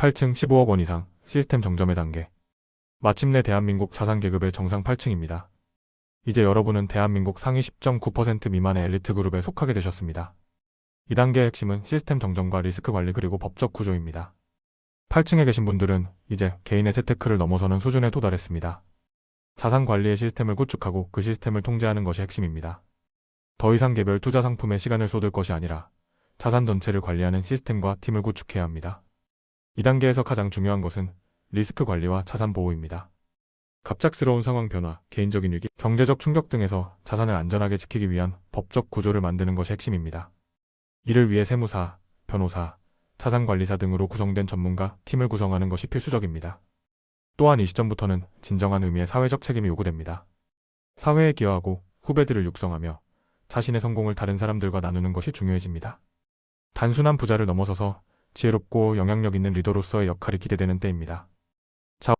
8층 15억 원 이상 시스템 정점의 단계. 마침내 대한민국 자산 계급의 정상 8층입니다. 이제 여러분은 대한민국 상위 10.9% 미만의 엘리트 그룹에 속하게 되셨습니다. 이 단계의 핵심은 시스템 정정과 리스크 관리 그리고 법적 구조입니다. 8층에 계신 분들은 이제 개인의 재테크를 넘어서는 수준에 도달했습니다. 자산 관리의 시스템을 구축하고 그 시스템을 통제하는 것이 핵심입니다. 더 이상 개별 투자 상품에 시간을 쏟을 것이 아니라 자산 전체를 관리하는 시스템과 팀을 구축해야 합니다. 이 단계에서 가장 중요한 것은 리스크 관리와 자산 보호입니다. 갑작스러운 상황 변화, 개인적인 위기, 경제적 충격 등에서 자산을 안전하게 지키기 위한 법적 구조를 만드는 것이 핵심입니다. 이를 위해 세무사, 변호사, 자산관리사 등으로 구성된 전문가 팀을 구성하는 것이 필수적입니다. 또한 이 시점부터는 진정한 의미의 사회적 책임이 요구됩니다. 사회에 기여하고 후배들을 육성하며 자신의 성공을 다른 사람들과 나누는 것이 중요해집니다. 단순한 부자를 넘어서서 지혜롭고 영향력 있는 리더로서의 역할이 기대되는 때입니다.